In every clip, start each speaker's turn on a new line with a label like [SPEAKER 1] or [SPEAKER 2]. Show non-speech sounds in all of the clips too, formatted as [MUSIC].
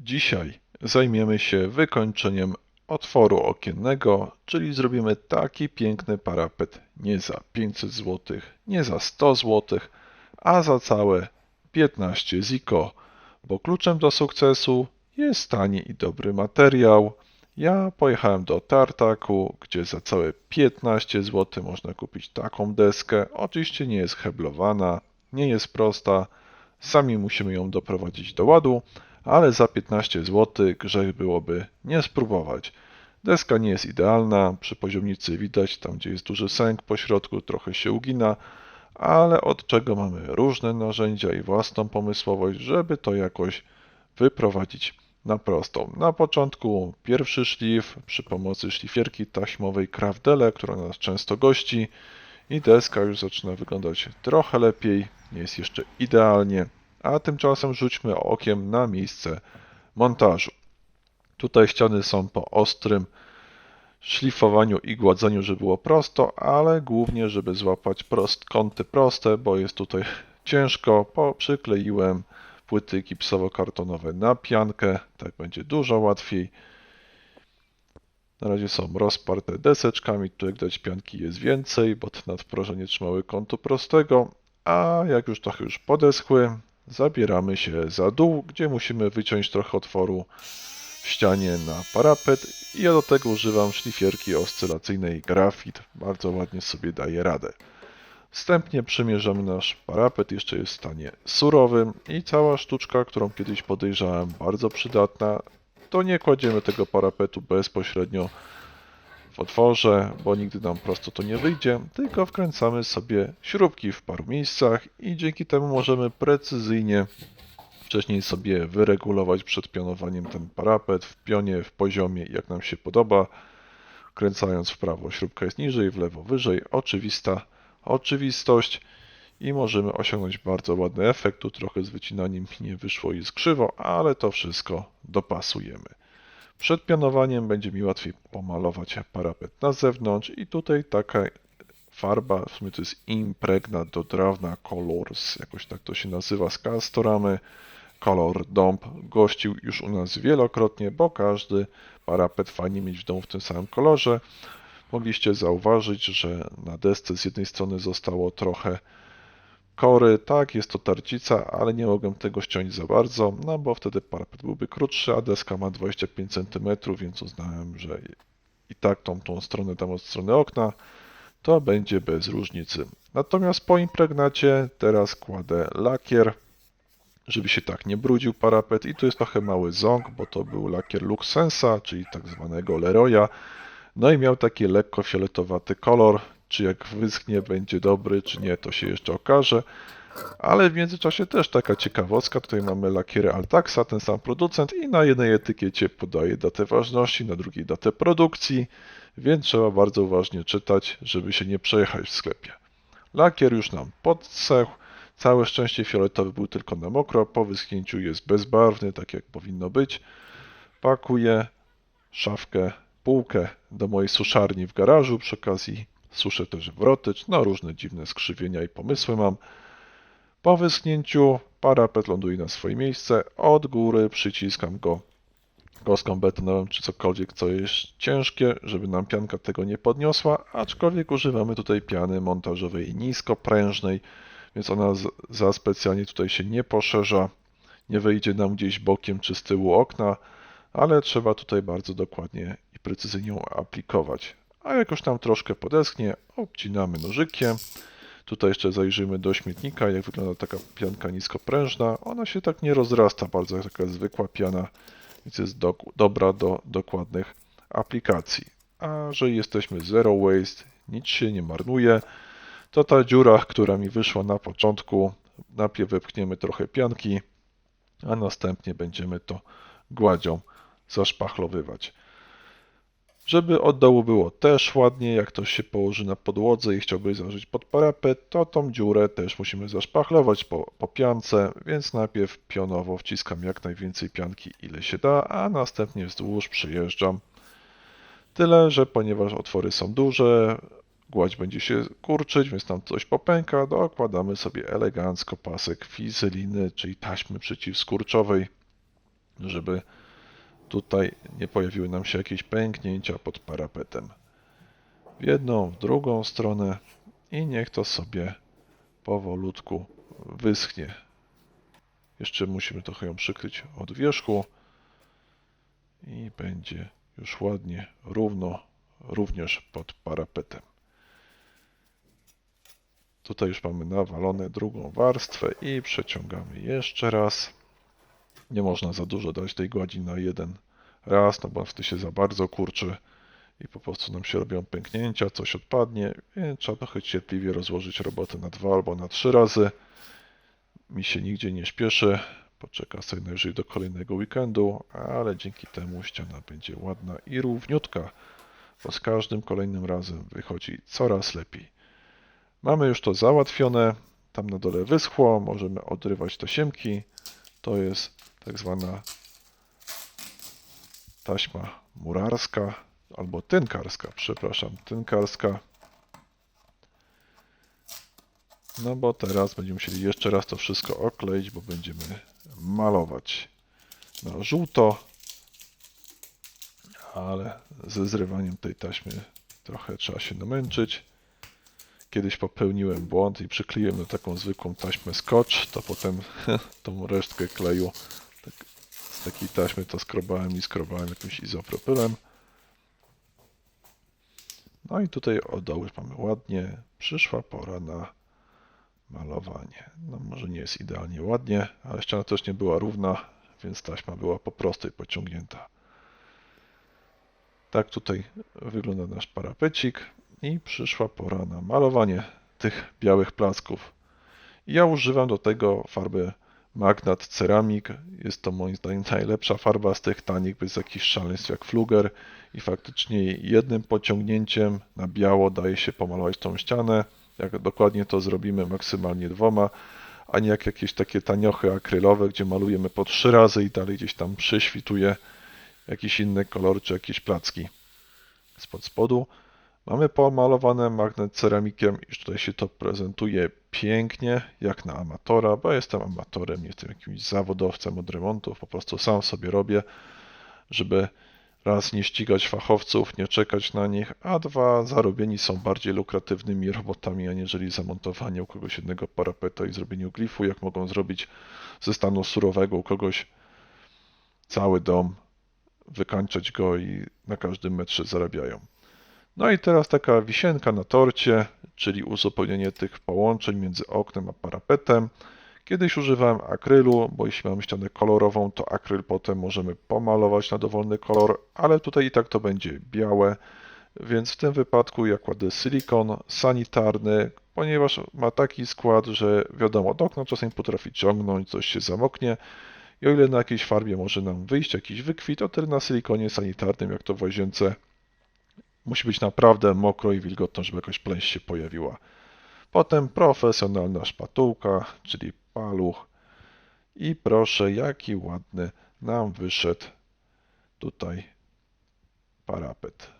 [SPEAKER 1] Dzisiaj zajmiemy się wykończeniem otworu okiennego, czyli zrobimy taki piękny parapet nie za 500 zł, nie za 100 zł, a za całe 15 ziko, bo kluczem do sukcesu jest tani i dobry materiał. Ja pojechałem do Tartaku, gdzie za całe 15 zł można kupić taką deskę. Oczywiście nie jest heblowana, nie jest prosta, sami musimy ją doprowadzić do ładu, ale za 15 zł grzech byłoby nie spróbować. Deska nie jest idealna, przy poziomnicy widać tam gdzie jest duży sęk po środku, trochę się ugina, ale od czego mamy różne narzędzia i własną pomysłowość, żeby to jakoś wyprowadzić na prostą. Na początku pierwszy szlif przy pomocy szlifierki taśmowej Craftele, która nas często gości i deska już zaczyna wyglądać trochę lepiej, nie jest jeszcze idealnie, a tymczasem rzućmy okiem na miejsce montażu. Tutaj ściany są po ostrym szlifowaniu i gładzeniu, żeby było prosto, ale głównie, żeby złapać prost, kąty proste, bo jest tutaj [LAUGHS] ciężko. Po, przykleiłem płyty gipsowo-kartonowe na piankę, tak będzie dużo łatwiej. Na razie są rozparte deseczkami, tu jak widać pianki jest więcej, bo nadproże nie trzymały kątu prostego, a jak już trochę już podeschły, zabieramy się za dół, gdzie musimy wyciąć trochę otworu w ścianie na parapet. I ja do tego używam szlifierki oscylacyjnej Grafit, bardzo ładnie sobie daje radę. Wstępnie przymierzamy nasz parapet, jeszcze jest w stanie surowym i cała sztuczka, którą kiedyś podejrzałem, bardzo przydatna, to nie kładziemy tego parapetu bezpośrednio otworze, bo nigdy nam prosto to nie wyjdzie, tylko wkręcamy sobie śrubki w paru miejscach i dzięki temu możemy precyzyjnie wcześniej sobie wyregulować przed pionowaniem ten parapet w pionie, w poziomie, jak nam się podoba. Kręcając w prawo, śrubka jest niżej, w lewo wyżej. Oczywista oczywistość i możemy osiągnąć bardzo ładny efekt. Tu trochę z wycinaniem nie wyszło i jest krzywo, ale to wszystko dopasujemy. Przed pianowaniem będzie mi łatwiej pomalować parapet na zewnątrz i tutaj taka farba, w sumie to jest Impregnat do Drawna Colors, jakoś tak to się nazywa z Castoramy. Color Dome gościł już u nas wielokrotnie, bo każdy parapet fajnie mieć w domu w tym samym kolorze. Mogliście zauważyć, że na desce z jednej strony zostało trochę kory. Tak, jest to tarcica, ale nie mogłem tego ściąć za bardzo, no bo wtedy parapet byłby krótszy, a deska ma 25 cm, więc uznałem, że i tak tą, tą stronę dam od strony okna, to będzie bez różnicy. Natomiast po impregnacie teraz kładę lakier, żeby się tak nie brudził parapet i tu jest trochę mały ząg, bo to był lakier Luxensa, czyli tak zwanego Leroya. No i miał taki lekko fioletowaty kolor. Czy jak wyschnie będzie dobry, czy nie, to się jeszcze okaże. Ale w międzyczasie też taka ciekawostka. Tutaj mamy lakiery Altaxa, ten sam producent i na jednej etykiecie podaje datę ważności, na drugiej datę produkcji, więc trzeba bardzo uważnie czytać, żeby się nie przejechać w sklepie. Lakier już nam podsechł. Całe szczęście fioletowy był tylko na mokro, po wyschnięciu jest bezbarwny, tak jak powinno być. Pakuję szafkę, półkę do mojej suszarni w garażu, przy okazji suszę też wrotycz, no różne dziwne skrzywienia i pomysły mam. Po wyschnięciu parapet ląduje na swoje miejsce, od góry przyciskam go kostką betonową czy cokolwiek, co jest ciężkie, żeby nam pianka tego nie podniosła, aczkolwiek używamy tutaj piany montażowej niskoprężnej, więc ona za specjalnie tutaj się nie poszerza, nie wyjdzie nam gdzieś bokiem czy z tyłu okna, ale trzeba tutaj bardzo dokładnie i precyzyjnie ją aplikować. A jak już tam troszkę podeschnie, obcinamy nożykiem. Tutaj jeszcze zajrzymy do śmietnika, jak wygląda taka pianka niskoprężna. Ona się tak nie rozrasta bardzo jak taka zwykła piana, więc jest do, dobra do dokładnych aplikacji. A że jesteśmy zero waste, nic się nie marnuje, to ta dziura, która mi wyszła na początku, najpierw wepchniemy trochę pianki, a następnie będziemy to gładzią zaszpachlowywać. Żeby od dołu było też ładnie, jak ktoś się położy na podłodze i chciałby założyć pod parapet, to tą dziurę też musimy zaszpachlować po, po piance, więc najpierw pionowo wciskam jak najwięcej pianki ile się da, a następnie wzdłuż przyjeżdżam. Tyle, że ponieważ otwory są duże, gładź będzie się kurczyć, więc tam coś popęka, dokładamy sobie elegancko pasek fizeliny, czyli taśmy przeciwskurczowej żeby tutaj nie pojawiły nam się jakieś pęknięcia pod parapetem. W jedną, w drugą stronę i niech to sobie powolutku wyschnie. Jeszcze musimy trochę ją przykryć od wierzchu i będzie już ładnie, równo, również pod parapetem. Tutaj już mamy nawalone drugą warstwę i przeciągamy jeszcze raz. Nie można za dużo dać tej gładzi na jeden raz, no bo wtedy się za bardzo kurczy i po prostu nam się robią pęknięcia, coś odpadnie, więc trzeba trochę cierpliwie rozłożyć robotę na dwa albo na trzy razy. Mi się nigdzie nie śpieszy, poczeka sobie najwyżej do kolejnego weekendu, ale dzięki temu ściana będzie ładna i równiutka, bo z każdym kolejnym razem wychodzi coraz lepiej. Mamy już to załatwione, tam na dole wyschło, możemy odrywać tasiemki. To jest tak zwana taśma murarska, albo tynkarska, przepraszam, tynkarska. No bo teraz będziemy musieli jeszcze raz to wszystko okleić, bo będziemy malować na żółto. Ale ze zrywaniem tej taśmy trochę trzeba się namęczyć. Kiedyś popełniłem błąd i przykleiłem na taką zwykłą taśmę scotch, to potem [LAUGHS] tą resztkę kleju z takiej taśmy to skrobałem i skrobałem jakimś izopropylem. No i tutaj od dołu już mamy ładnie. Przyszła pora na malowanie. No może nie jest idealnie ładnie, ale ściana też nie była równa, więc taśma była po prostej pociągnięta. Tak tutaj wygląda nasz parapecik i przyszła pora na malowanie tych białych placków. Ja używam do tego farby Magnat Ceramic. Jest to moim zdaniem najlepsza farba z tych tanich, bez jakichś szaleństw jak Fluger i faktycznie jednym pociągnięciem na biało daje się pomalować tą ścianę. Jak dokładnie to zrobimy, maksymalnie dwoma, a nie jak jakieś takie taniochy akrylowe, gdzie malujemy po trzy razy i dalej gdzieś tam prześwituje jakiś inny kolor czy jakieś placki spod spodu. Mamy pomalowane magnet ceramikiem, iż tutaj się to prezentuje pięknie, jak na amatora, bo jestem amatorem, nie jestem jakimś zawodowcem od remontów, po prostu sam sobie robię, żeby raz nie ścigać fachowców, nie czekać na nich, a dwa zarobieni są bardziej lukratywnymi robotami, aniżeli zamontowanie u kogoś jednego parapeta i zrobienie glifu, jak mogą zrobić ze stanu surowego u kogoś cały dom, wykańczać go i na każdym metrze zarabiają. No i teraz taka wisienka na torcie, czyli uzupełnienie tych połączeń między oknem a parapetem. Kiedyś używałem akrylu, bo jeśli mamy ścianę kolorową, to akryl potem możemy pomalować na dowolny kolor, ale tutaj i tak to będzie białe, więc w tym wypadku ja kładę silikon sanitarny, ponieważ ma taki skład, że wiadomo, do okna czasem potrafi ciągnąć, coś się zamoknie i o ile na jakiejś farbie może nam wyjść jakiś wykwit, o tyle na silikonie sanitarnym, jak to w łazience, musi być naprawdę mokro i wilgotno, żeby jakaś plęś się pojawiła. Potem profesjonalna szpatułka, czyli paluch. I proszę, jaki ładny nam wyszedł tutaj parapet.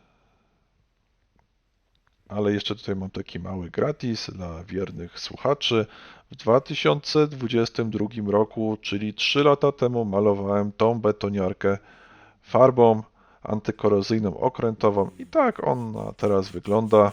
[SPEAKER 1] Ale jeszcze tutaj mam taki mały gratis dla wiernych słuchaczy. W 2022 roku, czyli 3 lata temu, malowałem tą betoniarkę farbą antykorozyjną okrętową i tak ona teraz wygląda.